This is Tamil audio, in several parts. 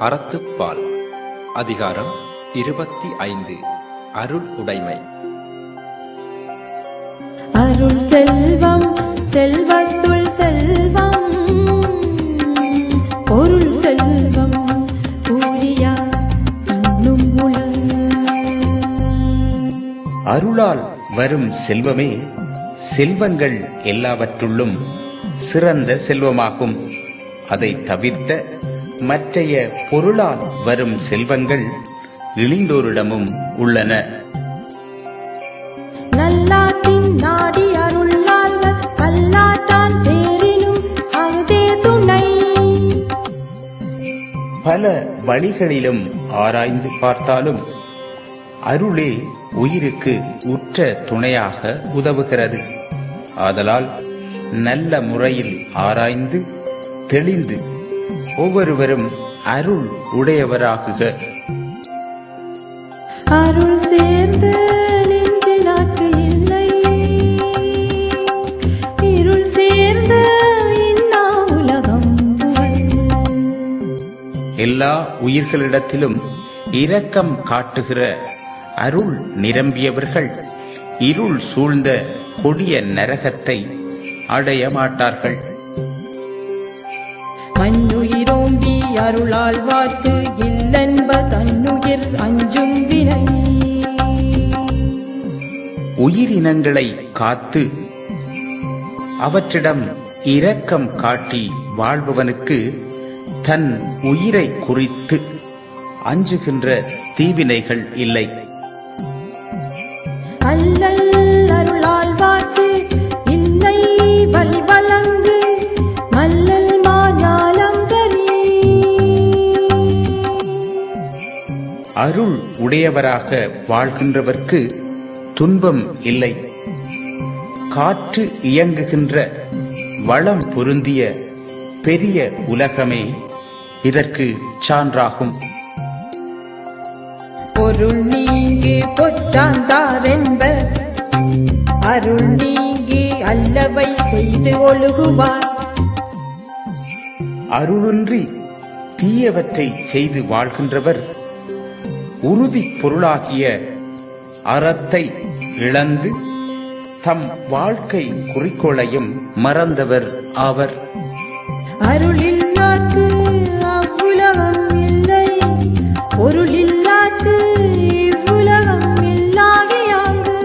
அறத்துப்பால் அதிகாரம் இருபத்தி ஐந்து அருள் உடைமை. அருள் செல்வம் செல்வத்துள் செல்வம். பொருள் செல்வம் கூலியா அருளால் வரும் செல்வமே செல்வங்கள் எல்லாவற்றுள்ளும் சிறந்த செல்வமாகும். அதை தவிர்த்த மற்றைய பொருளால் வரும் செல்வங்கள் இழிந்தோரிடமும் உள்ளன. நாடி தேரினும் துணை. பல வழிகளிலும் ஆராய்ந்து பார்த்தாலும் அருளே உயிருக்கு உற்ற துணையாக உதவுகிறது. ஆதலால் நல்ல முறையில் ஆராய்ந்து தெளிந்து ஒவ்வொருவரும் அருள் உடையவராகுக. அருள் சேர்ந்து. எல்லா உயிர்களிடத்திலும் இரக்கம் காட்டுகிற அருள் நிரம்பியவர்கள் இருள் சூழ்ந்த கொடிய நரகத்தை அடைய மாட்டார்கள். மண்ணுயிரோம்பி அருளால் வார்த்து இல்லென்ப தன்னுயிர் அஞ்சும் வினை. உயிரினங்களை காத்து அவற்றிடம் இரக்கம் காட்டி வாழ்பவனுக்கு தன் உயிரை குறித்து அஞ்சுகின்ற தீவினைகள் இல்லை. அருள் உடையவராக வாழ்கின்றவர்க்கு துன்பம் இல்லை. காற்று இயங்குகின்ற வளம் பொருந்திய பெரிய உலகமே இதற்கு சான்றாகும். பொருள் நீங்கி பொச்சாந்தார் என்பர் அருள் நீங்கி அல்லவை செய்து ஒழுகுவார். அருளின்றி தீயவற்றை செய்து வாழ்கின்றவர் உறுதி பொருளாகிய அறத்தை இழந்து தம் வாழ்க்கை குறிக்கோளையும் மறந்தவர் ஆவர் அருளில்லாக்கு அவ்வுலகம் இல்லை. பொருளில்லாக்கு இவ்வுலகம் இல்லாகியாங்கு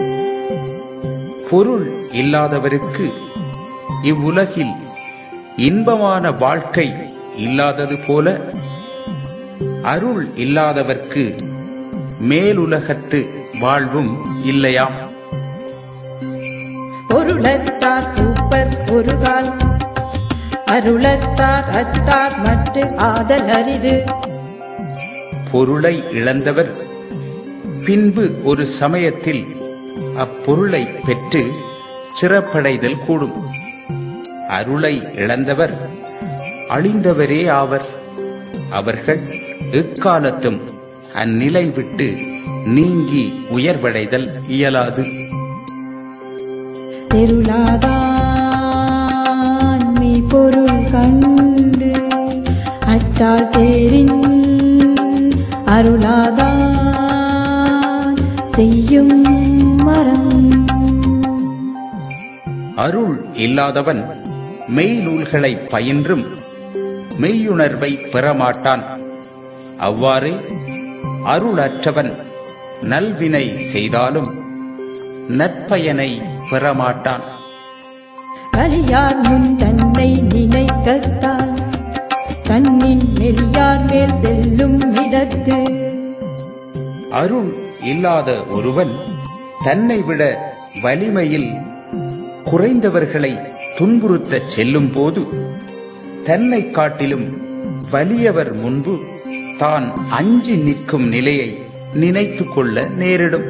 பொருள் இல்லாதவருக்கு இவ்வுலகில் இன்பமான வாழ்க்கை இல்லாதது போல அருள் இல்லாதவர்க்கு மேலுலகத்து வாழ்வும் இல்லையாம். பொருளத்தார் பூப்பர் ஒரு கால் அருளத்தார் அத்தார் மற்ற ஆதல் அரிது. பொருளை இழந்தவர் பின்பு ஒரு சமயத்தில் அப்பொருளை பெற்று சிறப்படைதல் கூடும். அருளை இழந்தவர் அழிந்தவரே ஆவர். அவர்கள் எக்காலத்தும் அந்நிலை விட்டு நீங்கி உயர்வடைதல் இயலாது. தெருளாதான் மீ பொருள் கண்டு அற்றால் தேரின் அருளாதான் செய்யும் மரம். அருள் இல்லாதவன் மெய்நூல்களை பயின்றும் மெய்யுணர்வை பெறமாட்டான். அவ்வாறே அருளற்றவன் நல்வினை செய்தாலும் நற்பயனை பெறமாட்டான். கலியார் முன் தன்னை நினைக்கத்தால் கண்ணின் மெலியார் மேல் செல்லும் இடத்து அருள் இல்லாத ஒருவன் தன்னை விட வலிமையில் குறைந்தவர்களை துன்புறுத்தச் செல்லும் போது தன்னை காட்டிலும் வலியவர் முன்பு தான் அஞ்சி நிற்கும் நிலையை நினைத்து கொள்ள நேரிடும்.